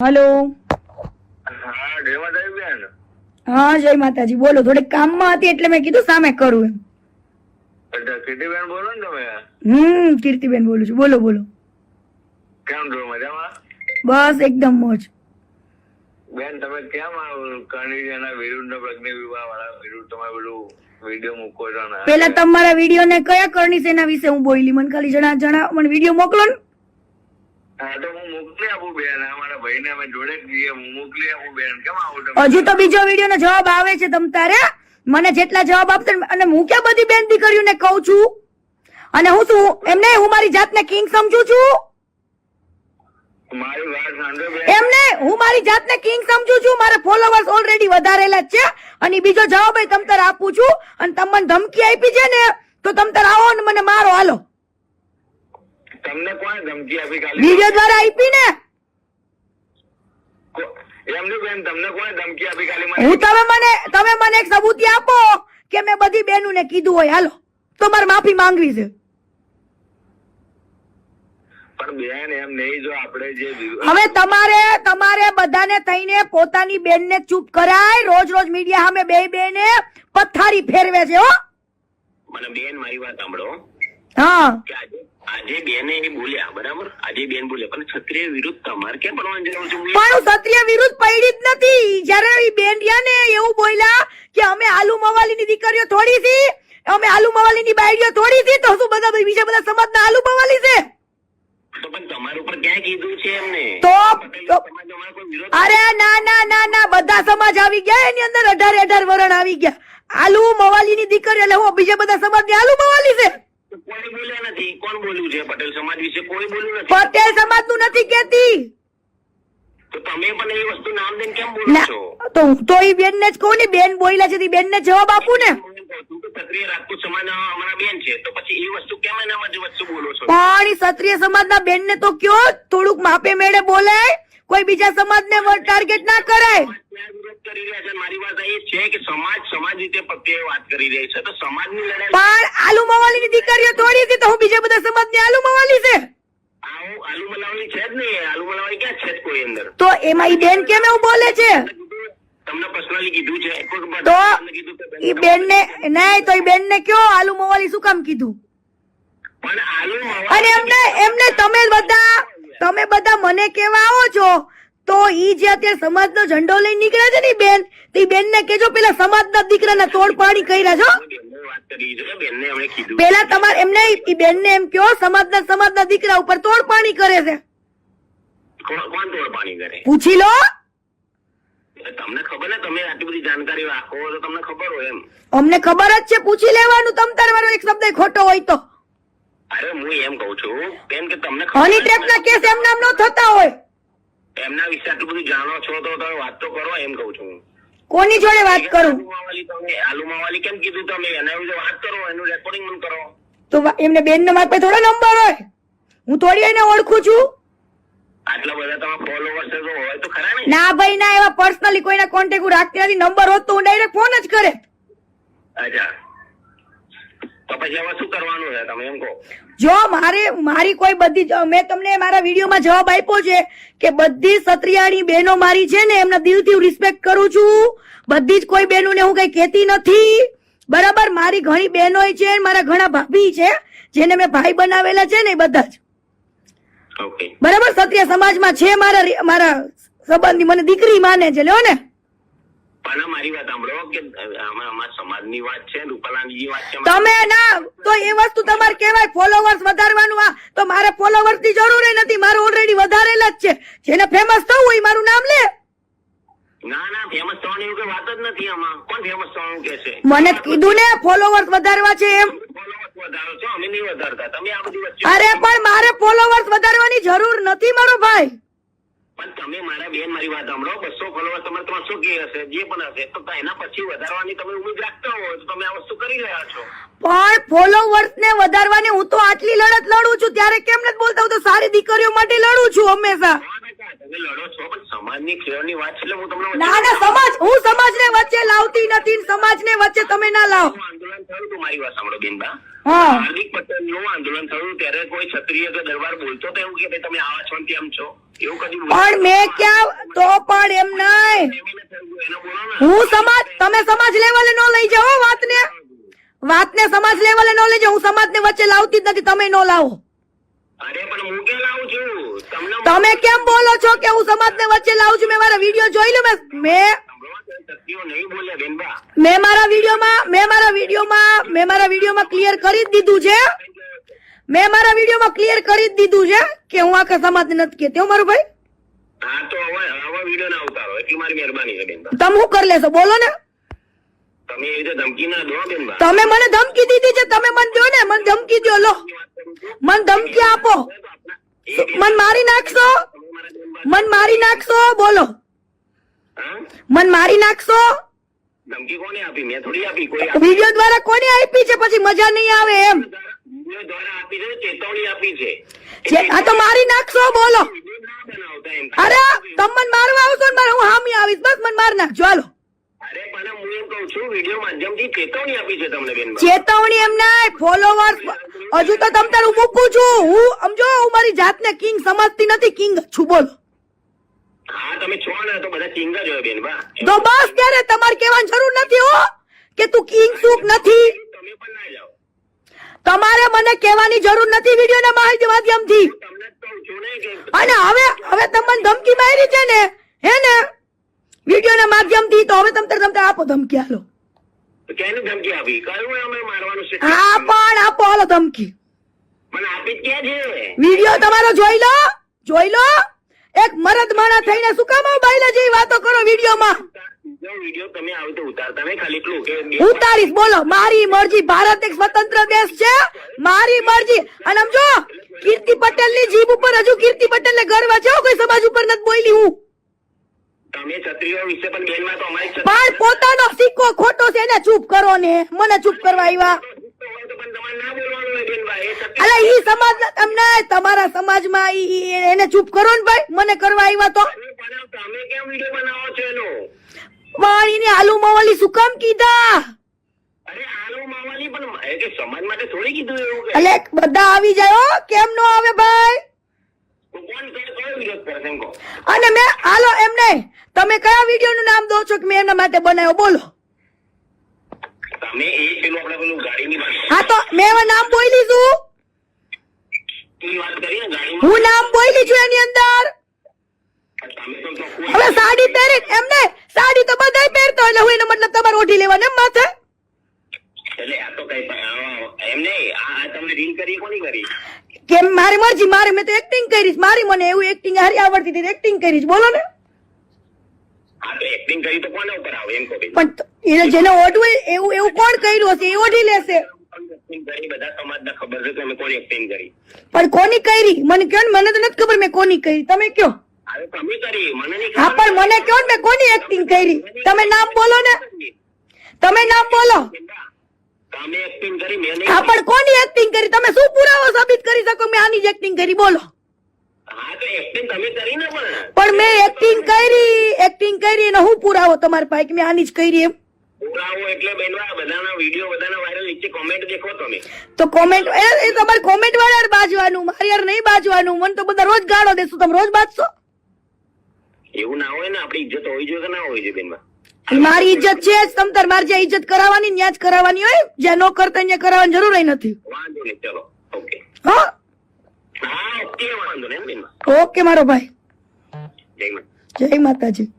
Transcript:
Hello. હા જય માતાજી. બોલો થોડીક કામમાં હતી એટલે મેં કીધું સામે કરું એમ. કીર્તિબેન બોલો ને તમે? હમ કીર્તિબેન બોલું છું. બોલો બોલો. કેમ છો? મજામાં? બસ એકદમ મોજ. બેન તમે કેમ કરણીના વિરુદ્ધ પ્રજ્ઞા વિવાહ વાળા વિરુદ્ધ તમે બધું વીડિયો મૂકો છો પેલા તમારા વીડિયો ને કયા કરણી સેના વિશે હું બોલી મને ખાલી જણા જણા મને વીડિયો મોકલો ને. હજુ તો બીજો વીડિયો નો જવાબ આવે છે તમ તારે? મને જેટલા જવાબ આપશે અને હું ક્યાં બધી બેન દીકરીઓને કહું છું? અને હું શું એમને હું મારી જાતને કિંગ સમજુ છું? એમને હું મારી જાતને કિંગ સમજુ છું? મારા ફોલોવર્સ ઓલરેડી વધારેલા છે. અને બીજો જવાબ તમ તારે આપું છું. અને તમને મને ધમકી આપી છે ને તો તમ તારે આવો ને મને મારો હાલો. તમને કોણ ધમકી આપી કાલે? વીડિયો દ્વારા આપી ને? એમની બેન તમને કોણે ધમકી આપી કાલે હું તમે મને તમે મને એક સબૂતી આપો કે મેં બધી બહેનોને કીધું હોય. હાલો તો મારે માફી માંગવી છે. બેન એમ નહીં જો આપણે જે હવે તમારે તમારે બધાને થઈને પોતાની બેનને ચૂપ કરાય. રોજ રોજ મીડિયા સામે બે બેને પથારી ફેરવે છે હો. મને બેન મારી વાત સાંભળો. હા. આજે બેને એ બોલ્યા બરાબર? આજે બેન બોલ્યા પણ ક્ષત્રિય વિરુદ્ધ તમારે કેમ ભણવાની જરૂર છે પણ ક્ષત્રિય વિરુદ્ધ પડી જ નથી. જ્યારે ઈ બેન રહ્યા ને એવું બોલ્યા કે અમે આલુ મવાલીની દીકરીઓ થોડી થી અમે આલુ મવાલીની બાયડીઓ થોડી છી તો શું બધા બીજા બધા સમાજના આલુ મવાલી છે? તો પણ તમારા ઉપર ક્યાં કીધું છે એમને? તો પટેલ તો- સમાજ અમારો કોઈ વિરોધ અરે ના ના ના ના બધા સમાજ આવી ગયા એની અંદર અઢાર અઢાર વરણ આવી ગયા. આલુ મવાલીની દીકરી એટલે હું બીજા બધા સમાજની આલુ મવાલી છે? કોઈ બોલ્યા નથી. કોણ બોલ્યું છે? પટેલ સમાજ વિશે કોઈ બોલ્યું નથી. પટેલ સમાજનું નથી કેતી તો તમે પણ એ વસ્તુ નામ દઈને કેમ બોલો છો? તો હું તો બેન ને જ કહું ને બેન બોલ્યા છે બેન ને જવાબ આપું ને. ક્ષત્રિય રાજપૂત સમાજ અમારા બેન છે. તો પછી એ વસ્તુ કેમ એના વસ્તુ બોલો છો? પણ ક્ષત્રિય સમાજના બેનને તો કયો? થોડુંક માપે મેળે બોલાય કોઈ બીજા સમાજને ટાર્ગેટ ના કરાય. કરી રહ્યા છે. મારી વાત એ છે કે સમાજ સમાજ રીતે પ્રત્યે વાત કરી રહી છે. તો સમાજની લડાઈ પણ આલુ મવાલીની દીકરીઓ થોડી હતી તો હું બીજા બધા સમાજની આલુ મવાલી છે? આલુ મલાવણી છે જ નહીં. આલુ મલાવણી ક્યાં છે કોઈ અંદર? તો એમાં ઈ બેન કેમ એવું બોલે છે? તમને પર્સનલી કીધું છે. તો તમને બેન ને નહીં તો ઈ બેનને કયો આલુ મવાલી શું કામ કીધું? પણ આલુ અને એમને એમને તમે બધા તમે બધા મને કેવા આવો છો તો ઈ જે અત્યારે સમાજનો ઝંડો લઈ નીકળે છે ને બેન તો ઈ બેનને કેજો પેલા સમાજના દીકરાના તોડ પાણી કર્યા છો પેલા તમારે એમને ઈ બેનને એમ કયો સમાજના સમાજના દીકરા ઉપર તોડ પાણી કરે છે. પૂછી લો. તમને ખબર ને તમે આટલી બધી જાણકારી રાખો તો તમને ખબર હોય એમ. અમને ખબર જ છે પૂછી લેવાનું તમ તારે મારો એક શબ્દ ખોટો હોય તો. અરે હું એમ કઉ છું બેન કે તમને ખબર હની ટ્રેપના કેસ એમ નામ ન થતા હોય. એમના વિશે આટલું બધું જાણો છો તો તમે વાત તો કરો એમ કઉ છું કોની જોડે વાત કરું? આલુમાવાલી તમે કેમ કીધું તમે? એના વિશે વાત કરો એનું રેકોર્ડિંગ મને કરો. તો એમને બેન નો મારા થોડો નંબર હોય. હું થોડી એને ઓળખું છું. આટલા બધા તમારા ફોલોવર્સ તો હોય તો ખરા ને? ના ભાઈ ના એવા પર્સનલી કોઈના કોન્ટેક્ટ હું રાખતી નથી. નંબર હોત તો હું ડાયરેક્ટ ફોન જ કરે. અચ્છા. તો પછી હવે શું કરવાનું છે તમે એમ કહો? જો મારે મારી કોઈ બધી મેં તમને મારા વિડીયોમાં જવાબ આપ્યો છે કે બધી સત્રિયાની બહેનો મારી છે ને એમના દિલથી હું રિસ્પેક્ટ કરું છું. બધી જ કોઈ બહેનોને હું કઈ કહેતી નથી. બરાબર મારી ઘણી બહેનો છે મારા ઘણા ભાભી છે જેને મેં ભાઈ બનાવેલા છે ને બધા જ. બરાબર ક્ષત્રિય સમાજમાં છે મારા મારા સંબંધી મને દીકરી માને છે લ્યો ને. પણ મારી વાત સાંભળો કે અમારા સમાજની વાત છે રૂપાલાની વાત છે તમે ના તો એ વસ્તુ તમારે કહેવાય ફોલોવર્સ વધારવાનું આ. તો મારે ફોલોવર્સની જરૂર નથી મારું ઓલરેડી વધારેલા જ છે. જેને ફેમસ થવું હોય મારું નામ લે. ના ના ફેમસ થવાની એવું કઈ વાત જ નથી આમાં. કોણ ફેમસ થવાનું કે છે? મને કીધું ને ફોલોવર્સ વધારવા છે એમ. અરે પણ મારે ફોલોવર્સ વધારવાની જરૂર નથી મારો ભાઈ. પણ તમે મારા બેન મારી વાત સાંભળો, બસો ફોલોવર તમારે ત્રણસો કે હશે જે પણ હશે, તો એના પછી વધારવાની તમે ઉમેદ રાખતા હો, તો તમે આ વસ્તુ કરી રહ્યા છો. પણ ફોલોવર્સ ને વધારવાની હું તો આટલી લડત લડું છું, ત્યારે કેમ નથી બોલતા? હું તો સારી દીકરીઓ માટે લડું છું હંમેશા. ના ના સમાજ હું સમાજને વચ્ચે લાવતી નથી ને વચ્ચે તમે ના લાવો. આંદોલન થયું મારી વાત સાંભળો બેનબા હાર્દિક પટેલનું આંદોલન થયું ત્યારે કોઈ ક્ષત્રિય કે દરબાર બોલતો તો એવું કે તમે આવા છો ને છો? એવું કદી પણ મેં ક્યાં પણ એમ નહીં. ને. હું સમાજ તમે સમાજ લેવલે નો લઈ જાઓ વાતને. વાતને સમાજ લેવલે ન લઈ જાઓ હું સમાજ ને વચ્ચે લાવતી જ નથી તમે ન લાવો. તમે કેમ બોલો છો કે હું સમાજને વચ્ચે લાવું છું મેં મારા વીડિયો જોઈ લો મેં મેં મારા વિડીયોમાં મેં મારા વિડીયોમાં મેં મારા વિડીયોમાં ક્લિયર કરી જ દીધું છે મેં મારા વિડીયોમાં ક્લિયર કરી જ દીધું છે કે હું આખા સમાજને નથી કહેતી મારું ભાઈ તમે શું કરી લેશો બોલો ને તમે મને ધમકી દીધી છે તમે મને દો ને મને ધમકી દો લો. મને ધમકી આપો. મન મારી નાખશો. મન મારી નાખશો બોલો. મન મારી નાખશો. ધમકી કોને આપી? મેં થોડી આપી કોઈ વિડિયો દ્વારા કોને આપી છે? પછી મજા નહીં આવે એમ. દ્વારા આપી છે ચેતવણી આપી છે. આ તો મારી નાખશો બોલો. અરે તમે મને મારવા આવશો ને હું હામી આવીશ. બસ મને માર નાખજો હાલો. એમ કઉ છું વીડિયો માધ્યમથી ચેતવણી આપી છે તમને બેન ચેતવણી એમ નહીં ફોલોવર હજુ તો તમ તારું મૂકું છું. હું સમજો હું મારી જાતને કિંગ સમજતી નથી. કિંગ છું બોલો. હા તમે છો ને તો બધા ચિંગ જ હોય બેન તો બસ ત્યારે તમારે કહેવાની જરૂર નથી હો કે તું કિંગ સુખ નથી. તમે પણ ના જાઓ. તમારે મને કહેવાની જરૂર નથી વિડીયોના માહિતી માધ્યમથી. અને હવે હવે તમને ધમકી મારી છે ને હે ને? વિડીયોના માધ્યમથી તો હવે તમતર તમતર આપો ધમકી હાલો. કેની ધમકી આપી? કયું અમે મારવાનું છે? હા પણ આપો હાલો ધમકી. મને આપી ક્યાં છે? વીડિયો તમારો જોઈ લો જોઈ લો. એક મરદ માણા થઈને શું કામ બાયલા જેવી વાતો કરો વિડીયોમાં? ઉતારીશ બોલો. મારી મરજી ભારત એક સ્વતંત્ર દેશ છે. મારી મરજી. અને સમજો કીર્તિ પટેલની જીભ ઉપર હજુ કીર્તિ પટેલ ને ગર્વ છે કોઈ સમાજ ઉપર નથી બોલી હું તમે ક્ષત્રિયો વિશે પણ બેનમાં તો અમારી પણ પોતાનો સિક્કો ખોટો છે એને ચૂપ કરો ને. મને ચૂપ કરવા આવ્યા અલે ઈ સમાજ તમને તમારા સમાજમાં એને ચૂપ કરો ને ભાઈ. મને કરવા આવ્યા તો. તમે કેમ વીડિયો બનાવો છો એનો પણ એને આલુ મવાલી શું કામ કીધા? અરે આલુ મવાલી પણ સમાજ માટે થોડી કીધું એવું એટલે બધા આવી જાય કેમ નો આવે ભાઈ તો કોણ કરે કયો વિરોધ કરે એમ કહો અને મેં હાલો એમ નહીં. તમે કયા વીડિયો નું નામ દો છો કે મેં એમના માટે બનાવ્યો? બોલો. હા તો મેં હવે નામ બોલી છું ગાડીમાં. હું નામ બોલી છું એની અંદર. હવે સાડી પહેરી એમ નહીં. સાડી તો બધાય પહેરતો એટલે હું એનો મતલબ તમારે ઓઢી લેવાને એમ માથે. એટલે આ તો કઈ એમ નહીં આ તમને રીલ કરી કોની કરી? કેમ મારી મરજી મારે મેં તો એક્ટિંગ કરીશ મારી મને એવું એક્ટિંગ હારી આવડતી હતી એક્ટિંગ કરીશ બોલો ને. આ તો એક્ટિંગ કરી તો કોના ઉપર આવે એમ કહો પણ તો જેને ઓઢવું એવું એવું કોણ કર્યું હશે? એ ઓઢી લેશે. એક્ટિંગ કરી બધા સમાજને ખબર છે કે અમે કોની એક્ટિંગ કરી. પણ કોની કરી? મને કયો ને મને તો નથી ખબર મેં કોની કરી. તમે કયો? તમે હા પણ મને કયો ને મેં કોની એક્ટિંગ કરી? તમે નામ બોલો ને. તમે નામ બોલો. હા પણ કોની એક્ટિંગ કરી? તમે શું પુરાવો સાબિત કરી શકો? મેં આની જ એક્ટિંગ કરી બોલો. પણ. મેં એક્ટિંગ કરી એક્ટિંગ કરી અને હું પુરાવો તમારી પાસે મેં આની જ કરી એમ? પુરાવો એટલે બેનવા બધાના વીડિયો બધાના વાયરલ નીચે કોમેન્ટ દેખો તમે. તો કોમેન્ટ એ તમારે કોમેન્ટ વાળા બાજવાનું મારે યાર નહીં બાજવાનું. મને તો બધા રોજ ગાળો દેશો. તમે રોજ બાજશો? એવું ના હોય ને આપડી ઇજ્જત હોવી જોઈએ કે ના હોવી જોઈએ બેનવા મારી ઇજ્જત છે જ. તમ મારે જ્યાં ઇજ્જત કરાવવાની ત્યાં જ કરાવવાની હોય જ્યાં નો કરતા ત્યાં કરાવવાની જરૂર નથી. ઓકે. મારો ભાઈ. જય માતાજી.